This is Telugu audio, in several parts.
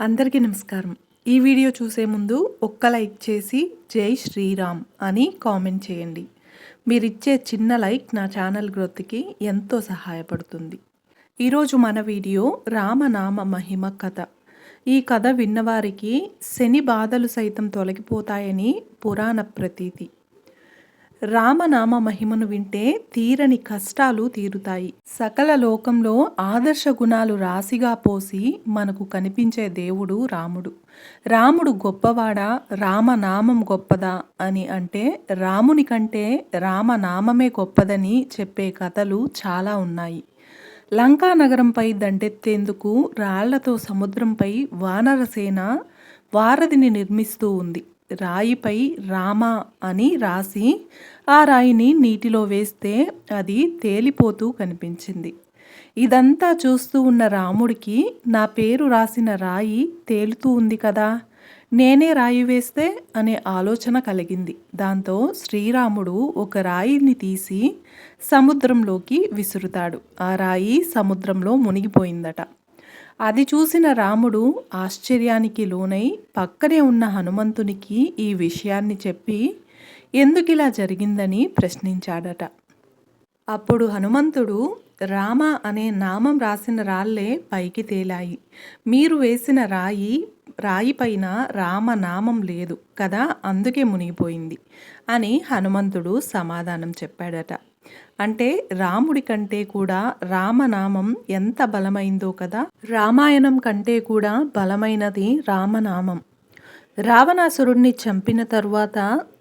అందరికీ నమస్కారం. ఈ వీడియో చూసే ముందు ఒక్క లైక్ చేసి జై శ్రీరామ్ అని కామెంట్ చేయండి. మీరిచ్చే చిన్న లైక్ నా ఛానల్ గ్రోత్కి ఎంతో సహాయపడుతుంది. ఈరోజు మన వీడియో రామనామ మహిమ కథ. ఈ కథ విన్నవారికి శని బాధలు సైతం తొలగిపోతాయని పురాణ ప్రతీతి. రామనామ మహిమను వింటే తీరని కష్టాలు తీరుతాయి. సకల లోకంలో ఆదర్శ గుణాలు రాశిగా పోసి మనకు కనిపించే దేవుడు రాముడు. రాముడు గొప్పవాడా? రామనామం గొప్పదా? అని అంటే రాముని కంటే రామనామమే గొప్పదని చెప్పే కథలు చాలా ఉన్నాయి. లంకా నగరంపై దండెత్తేందుకు రాళ్ళతో సముద్రంపై వానరసేన వారధిని నిర్మిస్తూ ఉంది. రాయిపై రామ అని రాసి ఆ రాయిని నీటిలో వేస్తే అది తేలిపోతూ కనిపించింది. ఇదంతా చూస్తూ ఉన్న రాముడికి నా పేరు రాసిన రాయి తేలుతూ ఉంది కదా నేనే రాయి వేస్తే అనే ఆలోచన కలిగింది. దాంతో శ్రీరాముడు ఒక రాయిని తీసి సముద్రంలోకి విసురుతాడు. ఆ రాయి సముద్రంలో మునిగిపోయిందట. అది చూసిన రాముడు ఆశ్చర్యానికి లోనై పక్కనే ఉన్న హనుమంతునికి ఈ విషయాన్ని చెప్పి ఎందుకిలా జరిగిందని ప్రశ్నించాడట. అప్పుడు హనుమంతుడు రామ అనే నామం రాసిన రాళ్ళే పైకి తేలాయి. మీరు వేసిన రాయి రాయి పైన రామనామం లేదు కదా అందుకే మునిగిపోయింది అని హనుమంతుడు సమాధానం చెప్పాడట. అంటే రాముడి కంటే కూడా రామనామం ఎంత బలమైందో కదా. రామాయణం కంటే కూడా బలమైనది రామనామం. రావణాసురుణ్ణి చంపిన తరువాత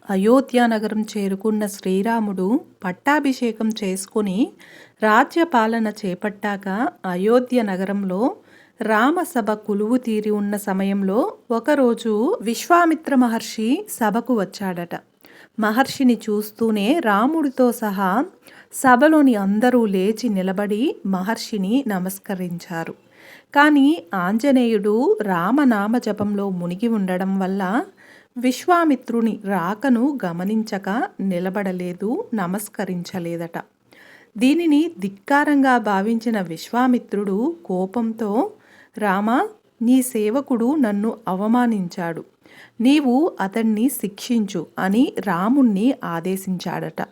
అయోధ్య నగరం చేరుకున్న శ్రీరాముడు పట్టాభిషేకం చేసుకుని రాజ్యపాలన చేపట్టాక అయోధ్య నగరంలో రామసభ కులువు తీరి ఉన్న సమయంలో ఒకరోజు విశ్వామిత్ర మహర్షి సభకు వచ్చాడట. మహర్షిని చూస్తూనే రాముడితో సహా సభలోని అందరూ లేచి నిలబడి మహర్షిని నమస్కరించారు. కానీ ఆంజనేయుడు రామనామ జపంలో మునిగి ఉండడం వల్ల విశ్వామిత్రుని రాకను గమనించక నిలబడలేదు నమస్కరించలేదట. దీనిని ధిక్కారంగా భావించిన విశ్వామిత్రుడు కోపంతో రామ నీ సేవకుడు నన్ను అవమానించాడు. నీవు అతన్ని శిక్షించు అని రాముణ్ణి ఆదేశించాడట.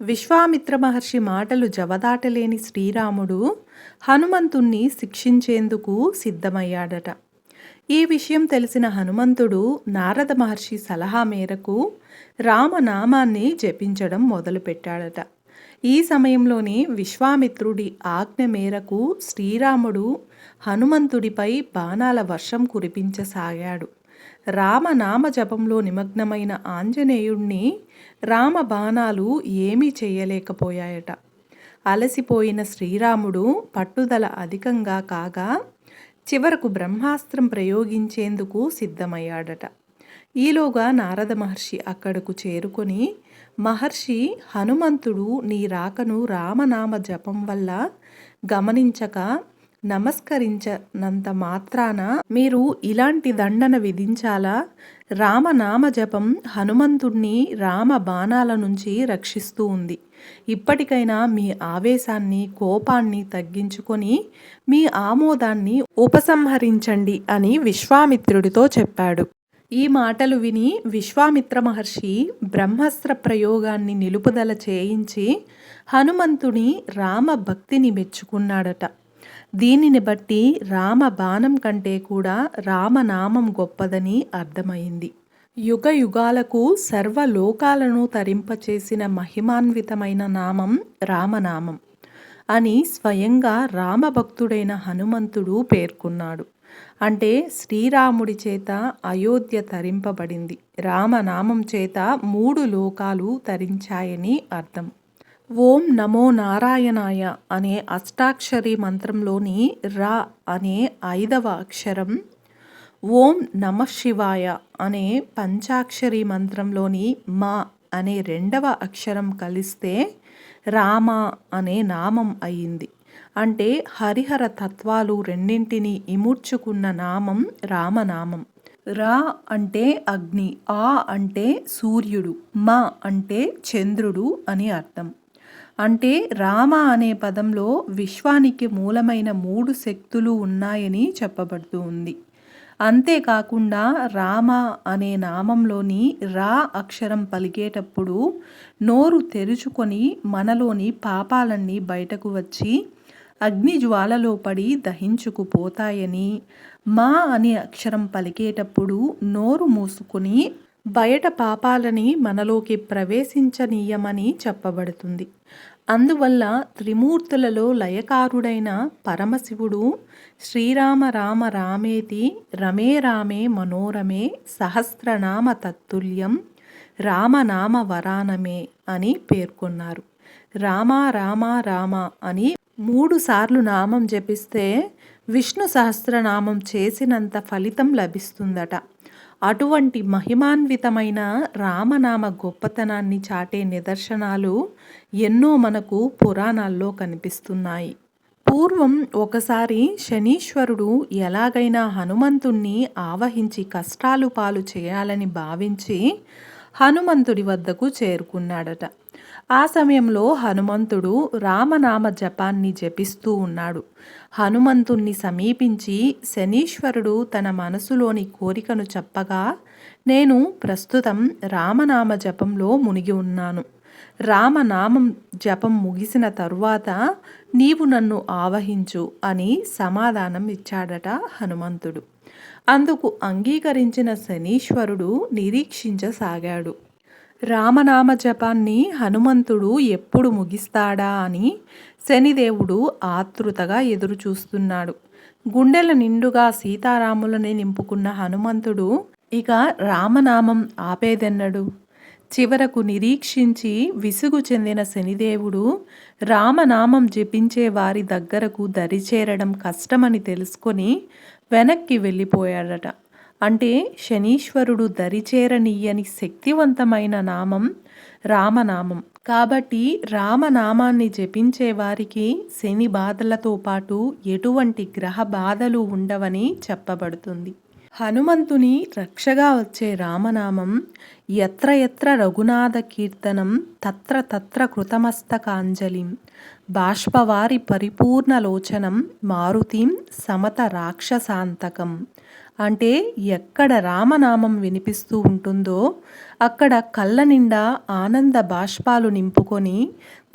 విశ్వామిత్ర మహర్షి మాటలు జవదాటలేని శ్రీరాముడు హనుమంతుణ్ణి శిక్షించేందుకు సిద్ధమయ్యాడట. ఈ విషయం తెలిసిన హనుమంతుడు నారద మహర్షి సలహా మేరకు రామనామాన్ని జపించడం మొదలుపెట్టాడట. ఈ సమయంలోనే విశ్వామిత్రుడి ఆజ్ఞ మేరకు శ్రీరాముడు హనుమంతుడిపై బాణాల వర్షం కురిపించసాగాడు. రామనామ జపంలో నిమగ్నమైన ఆంజనేయుణ్ణి రామ బాణాలు ఏమీ చేయలేకపోయాయట. అలసిపోయిన శ్రీరాముడు పట్టుదల అధికంగా కాగా చివరకు బ్రహ్మాస్త్రం ప్రయోగించేందుకు సిద్ధమయ్యాడట. ఈలోగా నారద మహర్షి అక్కడకు చేరుకొని మహర్షి హనుమంతుడు నీ రాకను రామనామ జపం వల్ల గమనించక నమస్కరించనంత మాత్రాన మీరు ఇలాంటి దండన విధించాలా? రామనామ జపం హనుమంతుణ్ణి రామ బాణాల నుంచి రక్షిస్తూ ఉంది. ఇప్పటికైనా మీ ఆవేశాన్ని కోపాన్ని తగ్గించుకొని మీ ఆమోదాన్ని ఉపసంహరించండి అని విశ్వామిత్రుడితో చెప్పాడు. ఈ మాటలు విని విశ్వామిత్ర మహర్షి బ్రహ్మస్త్ర ప్రయోగాన్ని నిలుపుదల చేయించి హనుమంతుని రామ భక్తిని మెచ్చుకున్నాడట. దీనిని బట్టి రామ బాణం కంటే కూడా రామనామం గొప్పదని అర్థమైంది. యుగ యుగాలకు సర్వలోకాలను తరింపచేసిన మహిమాన్వితమైన నామం రామనామం అని స్వయంగా రామభక్తుడైన హనుమంతుడు పేర్కొన్నాడు. అంటే శ్రీరాముడి చేత అయోధ్య తరింపబడింది. రామనామం చేత మూడు లోకాలు తరించాయని అర్థం. ఓం నమో నారాయణాయ అనే అష్టాక్షరి మంత్రంలోని రా అనే ఐదవ అక్షరం ఓం నమ శివాయ అనే పంచాక్షరి మంత్రంలోని మా అనే రెండవ అక్షరం కలిస్తే రామ అనే నామం అయింది. అంటే హరిహర తత్వాలు రెండింటిని ఇముడ్చుకున్న నామం రామనామం. రా అంటే అగ్ని ఆ అంటే సూర్యుడు మా అంటే చంద్రుడు అని అర్థం. అంటే రామ అనే పదంలో విశ్వానికి మూలమైన మూడు శక్తులు ఉన్నాయని చెప్పబడుతూ ఉంది. అంతేకాకుండా రామ అనే నామంలోని రా అక్షరం పలికేటప్పుడు నోరు తెరుచుకొని మనలోని పాపాలన్నీ బయటకు వచ్చి అగ్ని జ్వాలలో పడి దహించుకుపోతాయని మా అనే అక్షరం పలికేటప్పుడు నోరు మూసుకుని బయట పాపాలని మనలోకి ప్రవేశించనీయమని చెప్పబడుతుంది. అందువల్ల త్రిమూర్తులలో లయకారుడైన పరమశివుడు శ్రీరామ రామ రామేతి రమే రామే మనోరమే సహస్రనామ తత్తుల్యం రామనామ వరానమే అని పేర్కొన్నారు. రామ రామ రామ అని మూడు సార్లు నామం జపిస్తే విష్ణు సహస్రనామం చేసినంత ఫలితం లభిస్తుందట. అటువంటి మహిమాన్వితమైన రామనామ గొప్పతనాన్ని చాటే నిదర్శనాలు ఎన్నో మనకు పురాణాల్లో కనిపిస్తున్నాయి. పూర్వం ఒకసారి శనీశ్వరుడు ఎలాగైనా హనుమంతుణ్ణి ఆవహించి కష్టాలు పాలు చేయాలని భావించి హనుమంతుడి వద్దకు చేరుకున్నాడట. ఆ సమయంలో హనుమంతుడు రామనామ జపాన్ని జపిస్తూ ఉన్నాడు. హనుమంతుణ్ణి సమీపించి శనీశ్వరుడు తన మనసులోని కోరికను చెప్పగా నేను ప్రస్తుతం రామనామ జపంలో మునిగి ఉన్నాను. రామనామం జపం ముగిసిన తరువాత నీవు నన్ను ఆవహించు అని సమాధానం ఇచ్చాడట హనుమంతుడు. అందుకు అంగీకరించిన శనీశ్వరుడు నిరీక్షించసాగాడు. రామనామ జపాన్ని హనుమంతుడు ఎప్పుడు ముగిస్తాడా అని శనిదేవుడు ఆతృతగా ఎదురుచూస్తున్నాడు. గుండెల నిండుగా సీతారాములని నింపుకున్న హనుమంతుడు ఇక రామనామం ఆపేదెన్నడు? చివరకు నిరీక్షించి విసుగు చెందిన శనిదేవుడు రామనామం జపించే వారి దగ్గరకు దరిచేరడం కష్టమని తెలుసుకొని వెనక్కి వెళ్ళిపోయాడట. అంటే శనీశ్వరుడు దరిచేరనీయని శక్తివంతమైన నామం రామనామం. కాబట్టి రామనామాన్ని జపించే వారికి శని బాధలతో పాటు ఎటువంటి గ్రహ బాధలు ఉండవని చెప్పబడుతుంది. హనుమంతుని రక్షగా వచ్చే రామనామం ఎత్ర ఎత్ర రఘునాథ కీర్తనం తత్ర తత్ర కృతమస్తకాంజలిం బాష్పవారి పరిపూర్ణలోచనం మారుతిం సమత రాక్షసాంతకం. అంటే ఎక్కడ రామనామం వినిపిస్తూ ఉంటుందో అక్కడ కళ్ళ నిండా ఆనంద బాష్పాలు నింపుకొని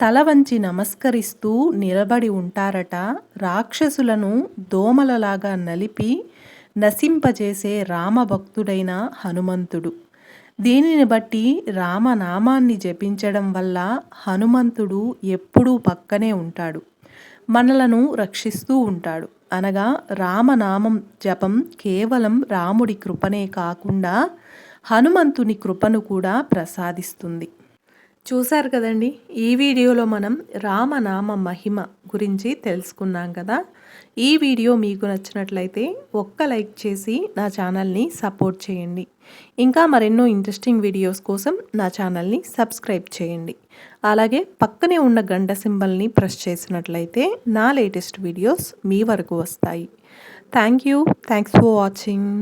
తల వంచి నమస్కరిస్తూ నిలబడి ఉంటారట రాక్షసులను దోమలలాగా నలిపి నశింపజేసే రామభక్తుడైన హనుమంతుడు. దీనిని బట్టి రామనామాన్ని జపించడం వల్ల హనుమంతుడు ఎప్పుడూ పక్కనే ఉంటాడు. మనలను రక్షిస్తూ ఉంటాడు. అనగా రామనామం జపం కేవలం రాముడి కృపనే కాకుండా హనుమంతుని కృపను కూడా ప్రసాదిస్తుంది. చూశారు కదండి? ఈ వీడియోలో మనం రామనామ మహిమ గురించి తెలుసుకున్నాం కదా. ఈ వీడియో మీకు నచ్చినట్లయితే ఒక్క లైక్ చేసి నా ఛానల్ని సపోర్ట్ చేయండి. ఇంకా మరెన్నో ఇంట్రెస్టింగ్ వీడియోస్ కోసం నా ఛానల్ని సబ్స్క్రైబ్ చేయండి. అలాగే పక్కనే ఉన్న గంట సింబల్ని ప్రెస్ చేసినట్లయితే నా లేటెస్ట్ వీడియోస్ మీ వరకు వస్తాయి. Thank you. Thanks for watching.